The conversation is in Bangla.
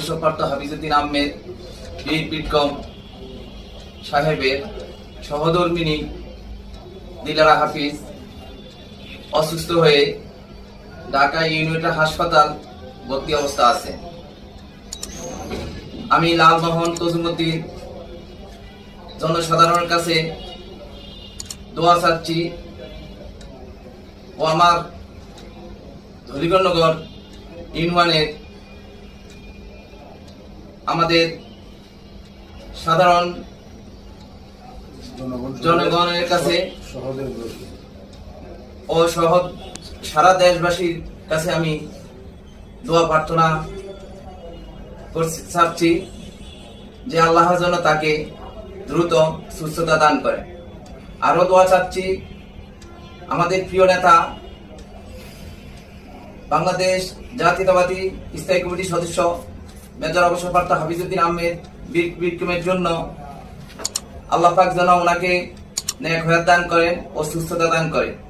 অবসরপ্রাপ্ত হাফিজুদ্দিন আহমেদ বীর সাহেবের সহধর্মিনী দিলারা হাফিজ অসুস্থ হয়ে ঢাকা হাসপাতাল ভর্তি অবস্থা আছে। আমি লালমোহন তজুমুদ্দিন জনসাধারণের কাছে দোয়া চাচ্ছি ও আমার ইউনিয়নের আমাদের সাধারণ জনগণের কাছে ও সহ সারা দেশবাসীর কাছে আমি দোয়া প্রার্থনা চাচ্ছি যে আল্লাহ যেন তাকে দ্রুত সুস্থতা দান করে। আরও দোয়া চাচ্ছি আমাদের প্রিয় নেতা, বাংলাদেশ জাতীয়তাবাদী স্থায়ী কমিটির সদস্য মেজর অবসরপ্রাপ্ত হাফিজুদ্দিন আহমেদ বিক্রমের জন্য আল্লাহ পাক যেন ওনাকে ন্যায় দান করেন ও সুস্থতা দান করেন।